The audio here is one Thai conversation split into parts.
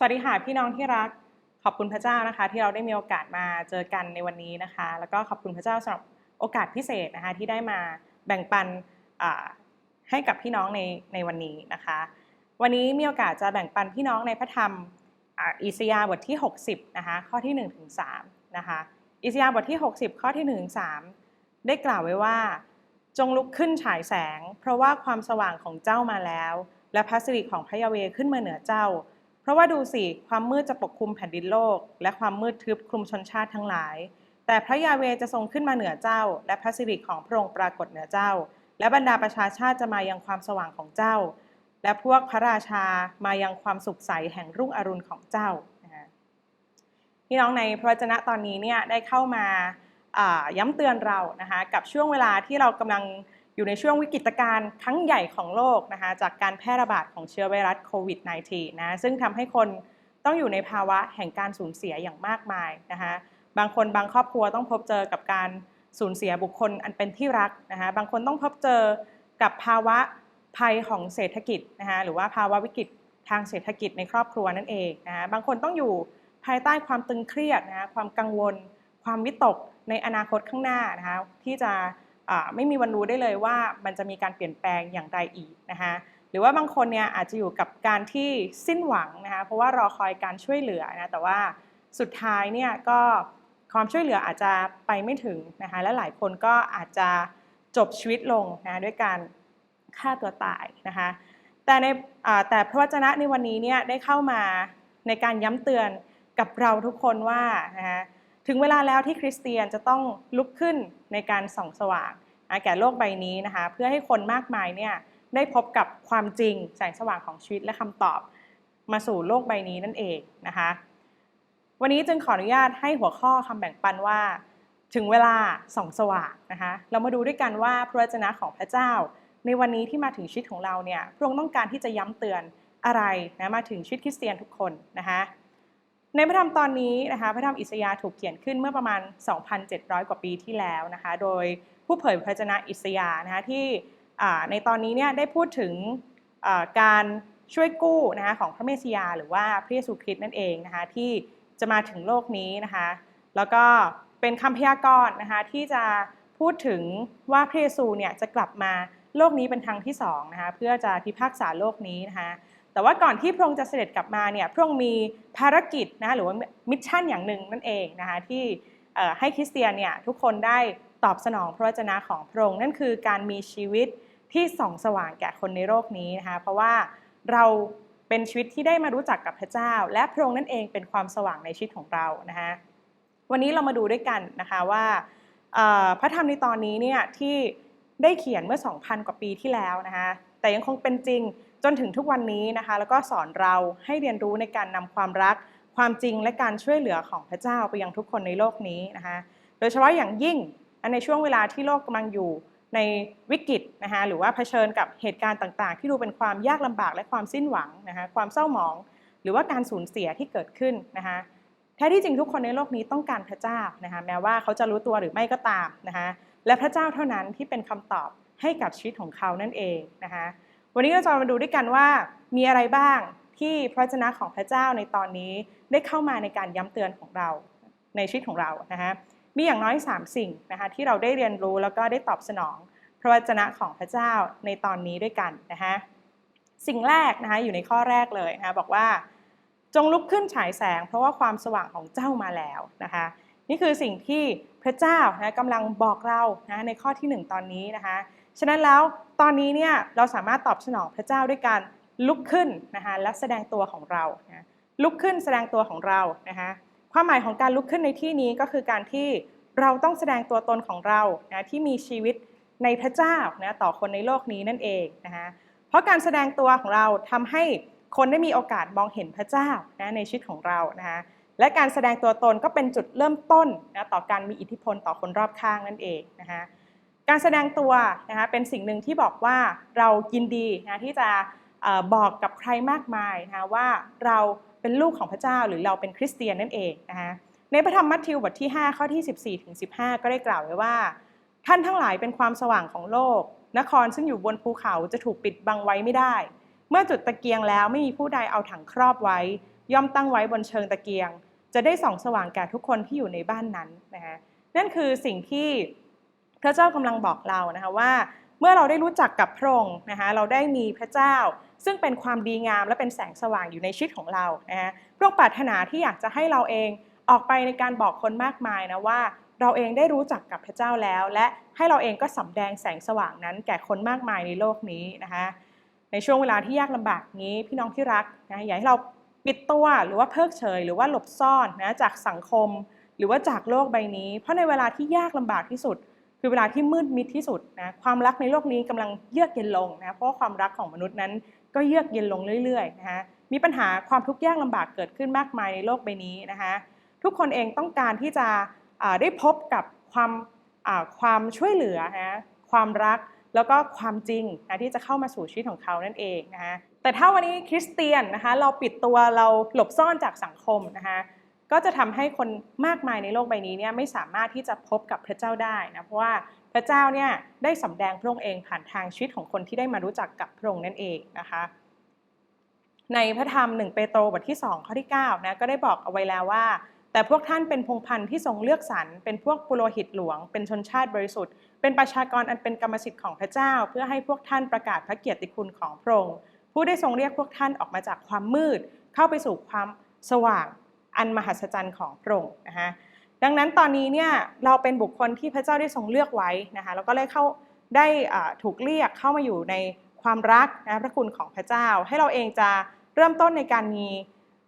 สวัสดีค่ะพี่น้องที่รักขอบคุณพระเจ้านะคะ ที่เราได้มีโอกาสมาเจอกันในวันนี้นะคะ แล้วก็ขอบคุณพระเจ้าสำหรับโอกาสพิเศษนะคะที่ได้มาแบ่งปันให้กับพี่น้องในในวันนี้นะคะ วันนี้มีโอกาสจะแบ่งปันพี่น้องในพระธรรมอิสยาห์บทที่ 60นะคะข้อที่1ถึง3นะคะอิสยาห์บทที่ 60 ข้อที่1ถึง3ได้กล่าวไว้ว่า จงลุกขึ้นฉายแสง เพราะว่าความสว่างของเจ้ามาแล้ว และพระสิริของพระยาเวขึ้นมาเหนือเจ้า ราะว่าดูสิความมืดจะปกคลุมแผ่นดินโลก และความมืดทึบคลุมชนชาติทั้งหลาย แต่พระยาเวจะทรงขึ้นมาเหนือเจ้า และพระสิริของพระองค์ปรากฏเหนือเจ้า และบรรดาประชาชาติจะมายังความสว่างของเจ้า และพวกพระราชามายังความสุขใสแห่งรุ่งอรุณของเจ้าพี่น้องในพระวจนะตอนนี้เนี่ยได้เข้ามาย้ำเตือนเรานะคะกับช่วงเวลาที่เรากำลัง อยู่ในช่วงวิกฤตการณ์ครั้งใหญ่ของโลกนะคะจากการแพร่ระบาดของเชื้อไวรัสโควิด -19 นะซึ่งทำให้คนต้องอยู่ในภาวะแห่งการสูญเสียอย่างมากมายนะคะบางคนบางครอบครัวต้องพบเจอกับการสูญเสียบุคคลอันเป็นที่รักนะคะบางคนต้องพบเจอกับภาวะภัยของเศรษฐกิจนะคะหรือว่าภาวะวิกฤตทางเศรษฐกิจในครอบครัวนั่นเองนะคะบางคนต้องอยู่ภายใต้ความตึงเครียดนะคะความกังวล ความวิตกในอนาคตข้างหน้านะคะที่จะ ไม่มีวันรู้ได้เลยว่ามันจะมีการเปลี่ยนแปลงอย่างไรอีกนะคะหรือว่าบางคนเนี่ยอาจจะอยู่กับการที่สิ้นหวังนะคะเพราะว่ารอคอยการช่วยเหลือนะแต่ว่าสุดท้ายเนี่ยก็ความช่วยเหลืออาจจะไปไม่ถึงนะคะและหลายคนก็อาจจะจบชีวิตลงนะด้วยการฆ่าตัวตายนะคะแต่ในแต่พระวจนะในวันนี้เนี่ยได้เข้ามาในการย้ำเตือนกับเราทุกคนว่านะคะ ถึงเวลาแล้วที่คริสเตียนจะต้องลุกขึ้นในการส่องสว่างแก่โลกใบนี้นะคะ เพื่อให้คนมากมายเนี่ยได้พบกับความจริงแสงสว่างของชีวิตและคำตอบมาสู่โลกใบนี้นั่นเองนะคะ วันนี้จึงขออนุญาตให้หัวข้อคำแบ่งปันว่า ถึงเวลาส่องสว่างนะคะเรามาดูด้วยกันว่าพระวจนะของพระเจ้า ในวันนี้ที่มาถึงชีวิตของเราเนี่ยพระองค์ต้องการที่จะย้ำเตือนอะไรนะมาถึงชีวิตคริสเตียนทุกคนนะคะ ในพระธรรมตอนนี้นะคะพระธรรมอิสยาถูกเขียนขึ้นเมื่อประมาณ 2,700 กว่าปีที่แล้วนะคะโดยผู้เผยพระชนะอิสยานะคะที่ในตอนนี้เนี่ยได้พูดถึงการช่วยกู้นะคะของพระเมสสิยาหรือว่าพระเยซูคริสต์นั่นเองนะคะที่จะมาถึงโลกนี้นะคะแล้วก็เป็นคำพยากรณ์นะคะที่จะพูดถึงว่าพระเยซูเนี่ยจะกลับมาโลกนี้เป็นครั้งที่สองนะคะเพื่อจะพิพากษาโลกนี้นะคะ แต่ว่าก่อนที่พระองค์จะเสด็จกลับมาเนี่ยพระองค์มีภารกิจนะหรือว่ามิชชั่นอย่างหนึ่งนั่นเองนะคะที่ให้คริสเตียนเนี่ยทุกคนได้ตอบสนองพระวจนะของพระองค์นั่นคือการมีชีวิตที่ส่องสว่างแก่คนในโลกนี้นะคะเพราะว่าเราเป็นชีวิตที่ได้มารู้จักกับพระเจ้า และพระองค์นั่นเองเป็นความสว่างในชีวิตของเรานะคะวันนี้เรามาดูด้วยกันนะคะว่าพระธรรมในตอนนี้เนี่ยที่ได้เขียนเมื่อ 2,000 กว่าปีที่แล้วนะคะแต่ยังคงเป็นจริง จนถึงทุกวันนี้นะคะ แล้วก็สอนเราให้เรียนรู้ในการนำความรัก ความจริงและการช่วยเหลือของพระเจ้าไปยังทุกคนในโลกนี้นะคะ โดยเฉพาะอย่างยิ่งในช่วงเวลาที่โลกกำลังอยู่ในวิกฤตนะคะหรือว่าเผชิญกับเหตุการณ์ต่าง ๆ ที่ดูเป็นความยากลำบากและความสิ้นหวังนะคะความเศร้าหมอง หรือว่าการสูญเสียที่เกิดขึ้นนะคะแท้ที่จริงทุกคนในโลกนี้ต้องการพระเจ้านะคะแม้ว่าเขาจะรู้ตัวหรือไม่ก็ตามนะคะและพระเจ้าเท่านั้นที่เป็นคำตอบให้กับชีวิตของเขานั่นเองนะคะ วันนี้เราจะมาดูด้วยกันว่ามีอะไรบ้างที่พระเจ้าของพระเจ้าในตอนนี้ได้เข้ามาในการย้ำเตือนของเราในชีวิตของเรานะคะมีอย่างน้อย 3 สิ่งนะคะที่เราได้เรียนรู้แล้วก็ได้ตอบสนอง พระวจนะของพระเจ้าในตอนนี้ด้วยกันนะคะสิ่งแรกนะคะอยู่ในข้อแรกเลยนะคะบอกว่า จงลุกขึ้นฉายแสง เพราะว่าความสว่างของเจ้ามาแล้วนะคะนี่คือสิ่งที่พระเจ้านะกำลังบอกเรานะในข้อที่ 1 ตอนนี้นะคะ ฉะนั้นแล้วตอนนี้เนี่ยเราสามารถตอบสนองพระเจ้าด้วยการลุกขึ้นนะคะและแสดงตัวของเรานะลุกขึ้นแสดงตัวของเรานะคะความหมายของการลุกขึ้นในที่นี้ก็คือการที่เราต้องแสดงตัวตนของเรานะที่มีชีวิตในพระเจ้านะต่อคนในโลกนี้นั่นเองนะคะเพราะการแสดงตัวของเราทำให้คนได้มีโอกาสมองเห็นพระเจ้านะในชีวิตของเรานะคะและการแสดงตัวตนก็เป็นจุดเริ่มต้นนะต่อการมีอิทธิพลต่อคนรอบข้างนั่นเองนะคะ การแสดงตัวนะคะเป็นสิ่งหนึ่งที่บอกว่าเรายินดีนะที่จะบอกกับใครมากมายนะว่าเราเป็นลูกของพระเจ้าหรือเราเป็นคริสเตียนนั่นเองนะคะในพระธรรมมัทธิวบทที่ 5 ข้อที่ 14ถึง15 ก็ได้กล่าวไว้ว่า ท่านทั้งหลายเป็นความสว่างของโลก นครซึ่งอยู่บนภูเขาจะถูกปิดบังไว้ไม่ได้ เมื่อจุดตะเกียงแล้วไม่มีผู้ใดเอาถังครอบไว้ ย่อมตั้งไว้บนเชิงตะเกียง จะได้ส่องสว่างแก่ทุกคนที่อยู่ในบ้านนั้นนะคะนั่นคือสิ่งที่ พระเจ้ากำลังบอกเรานะคะว่า เมื่อเราได้รู้จักกับพระองค์นะคะเราได้มีพระเจ้า ซึ่งเป็นความดีงามและเป็นแสงสว่างอยู่ในชีวิตของเรานะคะพระองค์ปรารถนาที่อยากจะให้เราเองออกไปในการบอกคนมากมายนะว่าเราเองได้รู้จักกับพระเจ้าแล้ว และให้เราเองก็สำแดงแสงสว่างนั้น แก่คนมากมายในโลกนี้นะคะในช่วงเวลาที่ยากลำบากนี้พี่น้องที่รักนะอย่าให้เราปิดตัวหรือว่าเพิกเฉย หรือว่าหลบซ่อนนะจากสังคม หรือว่าจากโลกใบนี้ เพราะในเวลาที่ยากลำบากที่สุด คือเวลาที่มืดมิดที่สุดนะความรักในโลกนี้กำลังเยือกเย็นลงนะเพราะว่าความรักของมนุษย์นั้นก็เยือกเย็นลงเรื่อยๆนะคะมีปัญหาความทุกข์ยากลำบากเกิดขึ้นมากมายในโลกใบนี้นะคะทุกคนเองต้องการที่จะได้พบกับความความช่วยเหลือนะความรักแล้วก็ความจริงนะที่จะเข้ามาสู่ชีวิตของเขานั่นเองนะคะแต่ถ้าวันนี้คริสเตียนนะคะเราปิดตัวเราหลบซ่อนจากสังคมนะคะ ก็จะทำให้คนมากมายในโลกใบนี้เนี่ยไม่สามารถที่จะพบกับพระเจ้าได้นะเพราะว่าพระเจ้าเนี่ยได้สำแดงพระองค์เองผ่านทางชีวิตของคนที่ได้มารู้จักกับพระองค์นั่นเองนะคะในพระธรรม1เปโตรบทที่2ข้อที่9นะก็ได้บอกเอาไว้แล้วว่า แต่พวกท่านเป็นพงพันธุ์ที่ทรงเลือกสรรเป็นพวกปุโรหิตหลวง เป็นชนชาติบริสุทธิ์ เป็นประชากรอันเป็นกรรมสิทธิ์ของพระเจ้า เพื่อให้พวกท่านประกาศพระเกียรติคุณของพระองค์ผู้ได้ทรงเรียกพวกท่านออกมาจากความมืด เข้าไปสู่ความสว่าง อันมหัศจรรย์ของพระองค์นะคะดังนั้นตอนนี้เนี่ยเราเป็นบุคคลที่พระเจ้าได้ทรงเลือกไว้นะคะแล้วก็ได้เข้าได้ถูกเรียกเข้ามาอยู่ในความรักนะพระคุณของพระเจ้า ให้เราเองจะเริ่มต้นในการมี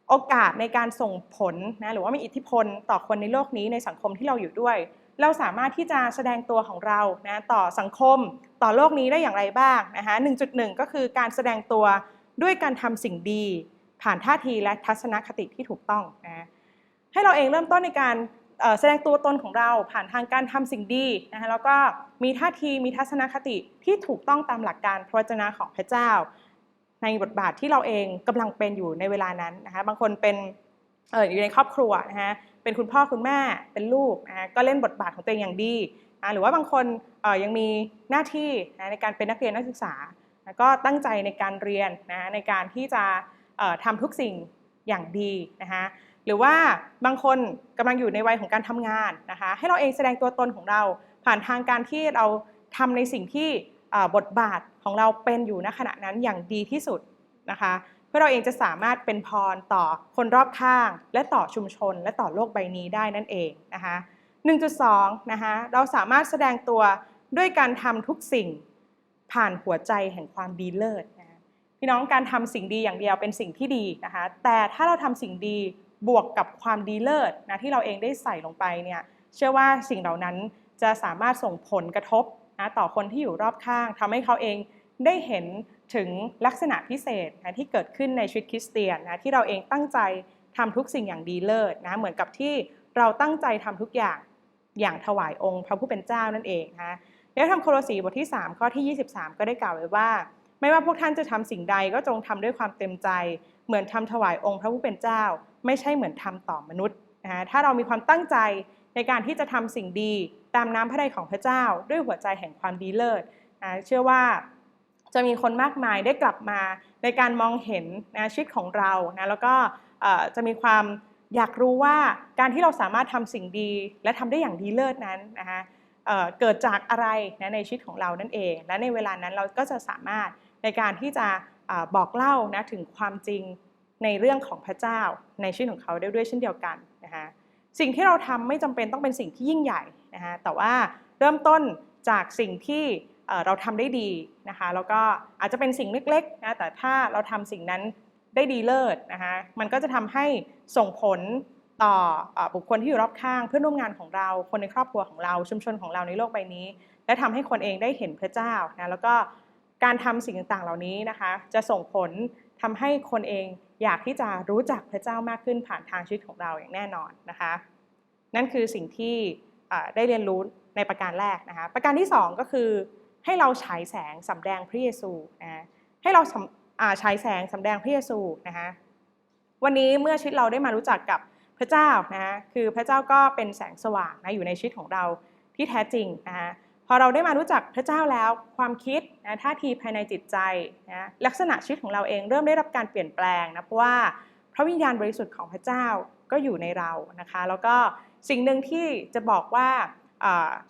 โอกาสในการส่งผลนะหรือว่ามีอิทธิพลต่อคนในโลกนี้ในสังคมที่เราอยู่ด้วย เราสามารถที่จะแสดงตัวของเรานะต่อสังคมต่อโลกนี้ได้อย่างไรบ้างนะคะ1.1 ก็คือการแสดงตัวด้วยการทำสิ่งดี ผ่านท่าทีและทัศนคติที่ถูกต้องนะให้เราเองเริ่มต้นในการแสดงตัวตนของเราผ่านทางการทำสิ่งดีนะคะแล้วก็มีท่าทีมีทัศนคติที่ถูกต้องตามหลักการพระวจนะของพระเจ้า ในบทบาทที่เราเองกำลังเป็นอยู่ในเวลานั้นนะคะบางคนเป็นออยู่ในครอบครัวนะคะเป็นคุณพ่อคุณแม่เป็นลูกนะะก็เล่นบทบาทของตัวเองอย่างดีนะหรือว่าบางคนยังมีหน้าที่นะในการเป็นนักเรียนนักศึกษานะก็ตั้งใจในการเรียนนะในการที่จะ ทำทุกสิ่งอย่างดีนะคะหรือว่าบางคนกำลังอยู่ในวัยของการทำงานนะคะให้เราเองแสดงตัวตนของเราผ่านทางการที่เราทำในสิ่งที่บทบาทของเราเป็นอยู่ณขณะนั้นอย่างดีที่สุดนะคะเพื่อเราเองจะสามารถเป็นพรต่อคนรอบข้าง และต่อชุมชน และต่อโลกใบนี้ได้นั่นเองนะคะ1.2นะคะเราสามารถแสดงตัวด้วยการทำทุกสิ่งผ่านหัวใจแห่งความดีเลิศน พี่น้องการทำสิ่งดีอย่างเดียวเป็นสิ่งที่ดีนะคะ แต่ถ้าเราทำสิ่งดีบวกกับความดีเลิศนะที่เราเองได้ใส่ลงไปเนี่ยเชื่อว่าสิ่งเหล่านั้นจะสามารถส่งผลกระทบนะต่อคนที่อยู่รอบข้างทำให้เขาเองได้เห็นถึงลักษณะพิเศษนะที่เกิดขึ้นในชีวิตคริสเตียนนะที่เราเองตั้งใจทำทุกสิ่งอย่างดีเลิศนะเหมือนกับที่เราตั้งใจทำทุกอย่างอย่างถวายองค์ พระผู้เป็นเจ้านั่นเองนะแล้วทำโคโลสีบทที่ 3 ข้อที่ 23 ก็ได้กล่าวไว้ว่า ไม่ว่าพวกท่านจะทำสิ่งใดก็จงทำด้วยความเต็มใจ เหมือนทำถวายองค์พระผู้เป็นเจ้า ไม่ใช่เหมือนทำต่อมนุษย์นะถ้าเรามีความตั้งใจในการที่จะทำสิ่งดีตามน้ำพระทัยของพระเจ้า ด้วยหัวใจแห่งความดีเลิศนะเชื่อว่าจะมีคนมากมายได้กลับมาในการมองเห็นนะชีวิตของเรานะแล้วก็จะมีความอยากรู้ว่าการที่เราสามารถทำสิ่งดี และทำได้อย่างดีเลิศนั้นนะคะเกิดจากอะไรนะในชีวิตของเรานั่นเอง และในเวลานั้นเราก็จะสามารถ ในการที่จะบอกเล่านะถึงความจริงในเรื่องของพระเจ้าในชีวิตของเขาได้ด้วยเช่นเดียวกันนะคะสิ่งที่เราทำไม่จำเป็นต้องเป็นสิ่งที่ยิ่งใหญ่นะคะแต่ว่าเริ่มต้นจากสิ่งที่เราทำได้ดีนะคะแล้วก็อาจจะเป็นสิ่งเล็กๆนะแต่ถ้าเราทำสิ่งนั้นได้ดีเลิศนะคะมันก็จะทำให้ส่งผลต่อบุคคลที่อยู่รอบข้างเพื่อนร่วมงานของเรา คนในครอบครัวของเราชุมชนของเราในโลกใบนี้ และทำให้คนเองได้เห็นพระเจ้านะแล้วก็ การทำสิ่งต่างๆเหล่านี้นะคะ จะส่งผลทำให้คนเองอยากที่จะรู้จักพระเจ้ามากขึ้นผ่านทางชีวิตของเราอย่างแน่นอนนะคะ นั่นคือสิ่งที่ได้เรียนรู้ในประการแรกนะคะ ประการที่ 2 ก็คือ ให้เราฉายแสงสำแดงพระเยซูนะให้เราฉายแสงสำแดงพระเยซูนะคะวันนี้เมื่อชีวิตเราได้มารู้จักกับพระเจ้านะคือพระเจ้าก็เป็นแสงสว่างนะอยู่ในชีวิตของเราที่แท้จริงนะคะ พอเราได้มารู้จักพระเจ้าแล้ว ความคิดนะท่าทีภายในจิตใจนะลักษณะชีวิตของเราเองเริ่มได้รับการเปลี่ยนแปลงนะเพราะว่าพระวิญญาณบริสุทธิ์ของพระเจ้าก็อยู่ในเรานะคะ แล้วก็สิ่งหนึ่งที่จะบอกว่า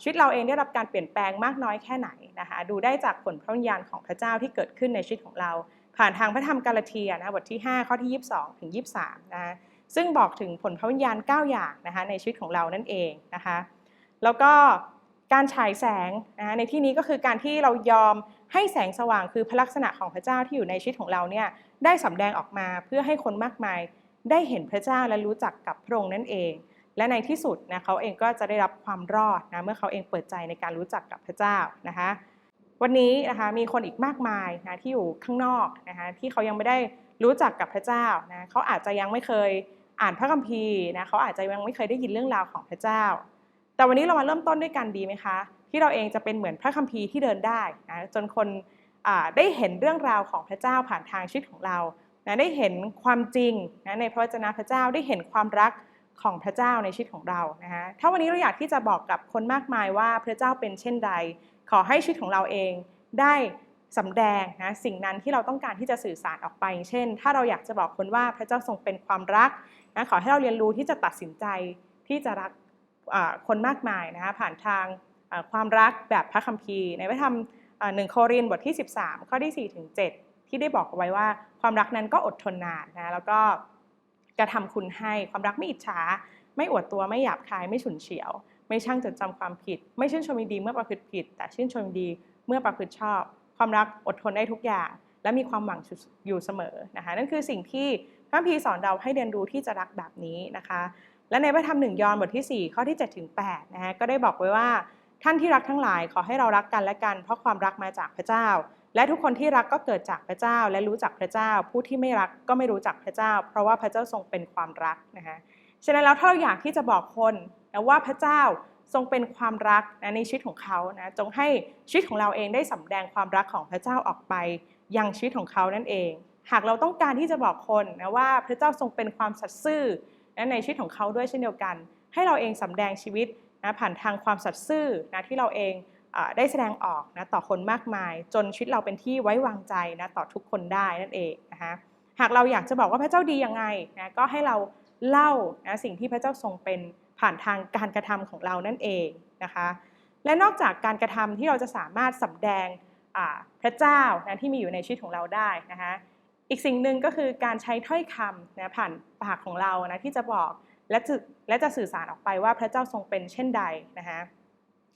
ชีวิตเราเองได้รับการเปลี่ยนแปลงมากน้อยแค่ไหนนะคะดูได้จากผลพระวิญญาณของพระเจ้าที่เกิดขึ้นในชีวิตของเรา ผ่านทางพระธรรมกาลาเทียนะบทที่ 5 ข้อที่ 22 ถึง 23นะซึ่งบอกถึงผลพระวิญญาณ 9 อย่างนะคะในชีวิตของเรานั่นเองนะคะแล้วก็ การฉายแสงนะในที่นี้ก็คือการที่เรายอมให้แสงสว่างคือพระลักษณะของพระเจ้าที่อยู่ในชีวิตของเราเนี่ยได้สำแดงออกมาเพื่อให้คนมากมายได้เห็นพระเจ้าและรู้จักกับพระองค์นั่นเอง และในที่สุดนะเขาเองก็จะได้รับความรอดนะเมื่อเขาเองเปิดใจในการรู้จักกับพระเจ้านะคะวันนี้นะคะมีคนอีกมากมายนะที่อยู่ข้างนอกนะคะที่เขายังไม่ได้รู้จักกับพระเจ้านะเขาอาจจะยังไม่เคยอ่านพระคัมภีร์นะเขาอาจจะยังไม่เคยได้ยินเรื่องราวของพระเจ้า แต่วันนี้เรามาเริ่มต้นด้วยกันดีไหมคะ ที่เราเองจะเป็นเหมือนพระคัมภีร์ที่เดินได้นะจนคนได้เห็นเรื่องราวของพระเจ้าผ่านทางชีวิตของเรานะได้เห็นความจริงนะในพระวจนะพระเจ้าได้เห็นความรักของพระเจ้าในชีวิตของเรานะคะถ้าวันนี้เราอยากที่จะบอกกับคนมากมายว่าพระเจ้าเป็นเช่นใด ขอให้ชีวิตของเราเองได้สำแดงนะสิ่งนั้นที่เราต้องการที่จะสื่อสารออกไป เช่น ถ้าเราอยากจะบอกคนว่าพระเจ้าทรงเป็นความรักนะขอให้เราเรียนรู้ที่จะตัดสินใจที่จะรัก คนมากมายนะคะผ่านทางความรักแบบพระคัมภีร์ในพระธรรมหนึ่งโครินบทที่ 13 ข้อที่4ถึง7ที่ได้บอกเอาไว้ว่าความรักนั้นก็อดทนนานนะแล้วก็กระทำคุณให้ความรักไม่อิจฉาไม่อวดตัวไม่หยาบคายไม่ฉุนเฉียว ไม่ช่างจดจำความผิด ไม่ชื่นชมดีเมื่อประพฤติผิด แต่ชื่นชมดีเมื่อประพฤติชอบ ความรักอดทนได้ทุกอย่าง และมีความหวังอยู่เสมอนะคะนั่นคือสิ่งที่พระคัมพีร์สอนเราให้เรียนรู้ที่จะรักแบบนี้นะคะ และในพระธรรมหนึ่งยอห์นบทที่ 4 ข้อที่7ถึง8นะคะก็ได้บอกไว้ว่าท่านที่รักทั้งหลายขอให้เรารักกันและกัน เพราะความรักมาจากพระเจ้า และทุกคนที่รักก็เกิดจากพระเจ้า และรู้จักพระเจ้า ผู้ที่ไม่รักก็ไม่รู้จักพระเจ้า เพราะว่าพระเจ้าทรงเป็นความรักนะคะฉะนั้นแล้วถ้าเราอยากที่จะบอกคนนะว่าพระเจ้าทรงเป็นความรักนะในชีวิตของเขานะจงให้ชีวิตของเราเองได้สำแดงความรักของพระเจ้าออกไป ยังชีวิตของเขานั่นเอง หากเราต้องการที่จะบอกคนนะว่าพระเจ้าทรงเป็นความสัตย์ซื่อ นะในชีวิตของเขาด้วยเช่นเดียวกัน ให้เราเองสำแดงชีวิตนะผ่านทางความสัตย์ซื่อนะที่เราเองอได้แสดงออกนะต่อคนมากมาย จนชีวิตเราเป็นที่ไว้วางใจนะต่อทุกคนได้นั่นเองนะคะหากเราอยากจะบอกว่าพระเจ้าดียังไงนะก็ให้เราเล่านะสิ่งที่พระเจ้าทรงเป็นผ่านทางการกระทำของเรานั่นเองนะคะและนอกจากการกระทำที่เราจะสามารถสำแดงพระเจ้านะที่มีอยู่ในชีวิตของเราได้นะคะ อีกสิ่งหนึ่งก็คือการใช้ถ้อยคำนะผ่านปากของเรานะที่จะบอกและจะและจะสื่อสารออกไปว่าพระเจ้าทรงเป็นเช่นใดนะคะ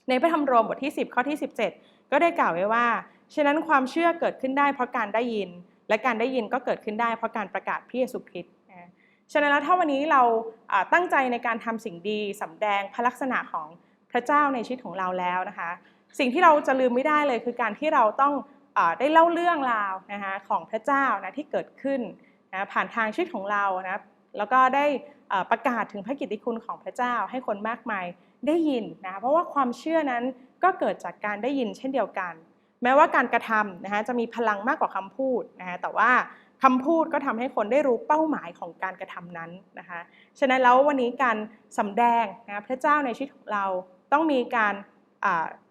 ในพระธรรมโรมบทที่ 10 ข้อที่ 17 ก็ได้กล่าวไว้ว่า ฉะนั้นความเชื่อเกิดขึ้นได้เพราะการได้ยิน และการได้ยินก็เกิดขึ้นได้เพราะการประกาศพระเยซูคริสต์นะฉะนั้นแล้วถ้าวันนี้เราตั้งใจในการทำสิ่งดีสำแดงพระลักษณะของพระเจ้าในชีวิตของเราแล้วนะคะ สิ่งที่เราจะลืมไม่ได้เลยคือการที่เราต้อง ได้เล่าเรื่องราวนะคะของพระเจ้านะที่เกิดขึ้นนะผ่านทางชีวิตของเรานะแล้วก็ได้ประกาศถึงพระกิตติคุณของพระเจ้าให้คนมากมายได้ยินนะเพราะว่าความเชื่อนั้นก็เกิดจากการได้ยินเช่นเดียวกัน แม้ว่าการกระทำนะคะจะมีพลังมากกว่าคำพูดนะคะแต่ว่าคำพูดก็ทำให้คนได้รู้เป้าหมายของการกระทำนั้นนะคะฉะนั้นแล้ววันนี้การสำแดงนะพระเจ้าในชีวิตของเราต้องมีการ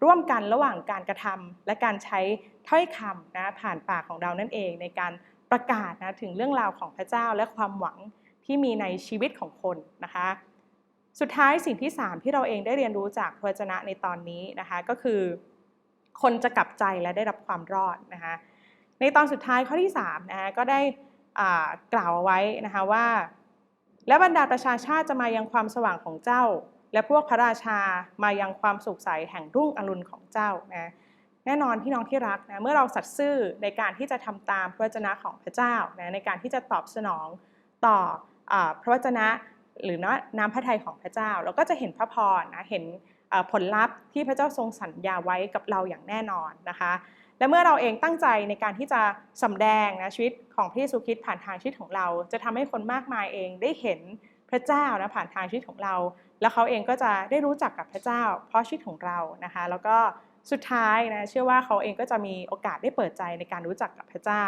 ร่วมกันระหว่างการกระทำและการใช้ถ้อยคำนะผ่านปากของเรานั่นเองในการประกาศนะถึงเรื่องราวของพระเจ้าและความหวังที่มีในชีวิตของคนนะคะ สุดท้ายสิ่งที่ 3 ที่เราเองได้เรียนรู้จากพระวจนะในตอนนี้นะคะก็คือ คนจะกลับใจและได้รับความรอดนะคะในตอนสุดท้ายข้อที่3นะคะก็ได้กล่าวเอาไว้นะคะว่า และบรรดาประชาชาติจะมายังความสว่างของเจ้า และพวกพระราชามายังความสุขใสแห่งรุ่งอรุณของเจ้านะแน่นอนพี่น้องที่รักนะเมื่อเราสัตย์ซื่อในการที่จะทำตามพระวจนะของพระเจ้านะในการที่จะตอบสนองต่อพระวจนะหรือน้ำพระทัยของพระเจ้า เราก็จะเห็นพระพรนะเห็นผลลัพธ์ที่พระเจ้าทรงสัญญาไว้กับเราอย่างแน่นอนนะคะ และเมื่อเราเองตั้งใจในการที่จะสำแดงนะชีวิตของพระเยซูคริสต์ผ่านทางชีวิตของเรา จะทำให้คนมากมายเองได้เห็นพระเจ้านะผ่านทางชีวิตของเรา แล้วเขาเองก็จะได้รู้จักกับพระเจ้า เพราะชีวิตของเรานะคะ แล้วก็สุดท้ายนะเชื่อว่าเขาเองก็จะมีโอกาสได้เปิดใจในการรู้จักกับพระเจ้า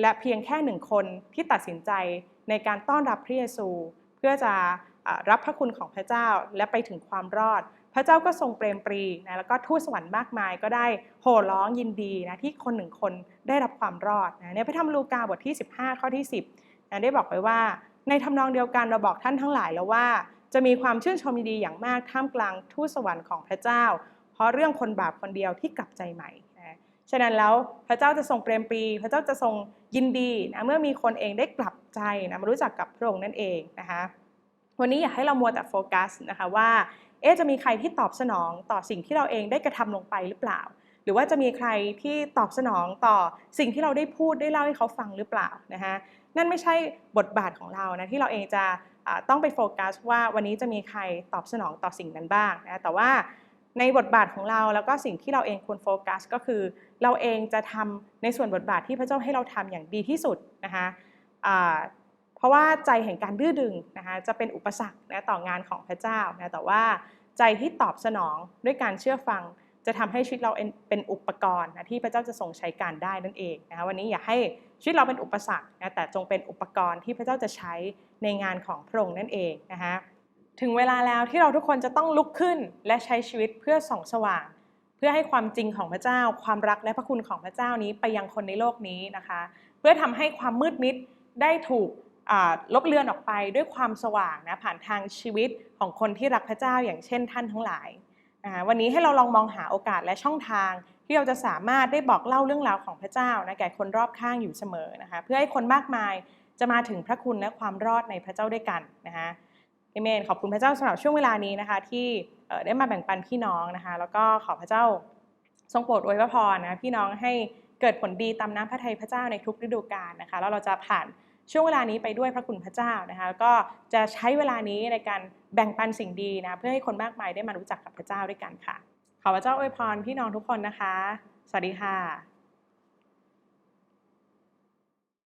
และเพียงแค่หนึ่งคนที่ตัดสินใจในการต้อนรับพระเยซู เพื่อจะรับพระคุณของพระเจ้าและไปถึงความรอด พระเจ้าก็ทรงเปรมปรีนะแล้วก็ทูตสวรรค์มากมาย ก็ได้โห่ร้องยินดีนะที่คนหนึ่งคนได้รับความรอดนะในพระธรรมลูกาบทที่ 15 ข้อที่ 10นะได้บอกไว้ว่า ในทำนองเดียวกันเราบอกท่านทั้งหลายแล้วว่า จะมีความชื่นชมยินดีอย่างมากท่ามกลางทูตสวรรค์ของพระเจ้า เพราะเรื่องคนบาปคนเดียวที่กลับใจใหม่นะฉะนั้นแล้วพระเจ้าจะทรงเปรมปรีพระเจ้าจะทรงยินดีนะเมื่อมีคนเองได้กลับใจนะมารู้จักกับพระองค์นั่นเองนะคะวันนี้อยากให้เรามัวแต่โฟกัสนะคะว่าเอ๊จะมีใครที่ตอบสนองต่อสิ่งที่เราเองได้กระทำลงไปหรือเปล่า หรือว่าจะมีใครที่ตอบสนองต่อสิ่งที่เราได้พูดได้เล่าให้เขาฟังหรือเปล่านะคะนั่นไม่ใช่บทบาทของเรานะที่เราเองจะ ต้องไปโฟกัสว่าวันนี้จะมีใครตอบสนองต่อสิ่งนั้นบ้างนะแต่ว่าในบทบาทของเราแล้วก็สิ่งที่เราเองควรโฟกัส ก็คือ เราเองจะทำในส่วนบทบาทที่พระเจ้าให้เราทำอย่างดีที่สุดนะคะเพราะว่าใจแห่งการดื้อดึงนะคะจะเป็นอุปสรรคนะต่องานของพระเจ้านะแต่ว่าใจที่ตอบสนองด้วยการเชื่อฟัง จะทำให้ชีวิตเราเป็นอุปกรณ์นะที่พระเจ้าจะทรงใช้การได้นั่นเองนะคะวันนี้อย่าให้ ชีวิตเราเป็นอุปสรรคนะแต่จงเป็นอุปกรณ์ที่พระเจ้าจะใช้ในงานของพระองค์นั่นเองนะคะถึงเวลาแล้วที่เราทุกคนจะต้องลุกขึ้นและใช้ชีวิตเพื่อส่องสว่าง เพื่อให้ความจริงของพระเจ้า ความรักและพระคุณของพระเจ้านี้ไปยังคนในโลกนี้นะคะ เพื่อทำให้ความมืดมิดได้ถูกลบเลือนออกไปด้วยความสว่างนะผ่านทางชีวิตของคนที่รักพระเจ้าอย่างเช่นท่านทั้งหลายนะคะวันนี้ให้เราลองมองหาโอกาสและช่องทาง ที่เราจะสามารถได้บอกเล่าเรื่องราวของพระเจ้านะแก่คนรอบข้างอยู่เสมอนะคะเพื่อให้คนมากมายจะมาถึงพระคุณและความรอดในพระเจ้าด้วยกันนะคะเอเมนขอบคุณพระเจ้าสำหรับช่วงเวลานี้นะคะที่ได้มาแบ่งปันพี่น้องนะคะแล้วก็ขอพระเจ้าทรงโปรดอวยพรนะพี่น้องให้เกิดผลดีตามน้ำพระทัยพระเจ้าในทุกฤดูกาลนะคะแล้วเราจะผ่านช่วงเวลานี้ไปด้วยพระคุณพระเจ้านะคะแล้วก็จะใช้เวลานี้ในการแบ่งปันสิ่งดีนะเพื่อให้คนมากมายได้มารู้จักกับพระเจ้าด้วยกันค่ะ ขอพระเจ้าอวยพรพี่น้องทุกคนนะคะ สวัสดีค่ะ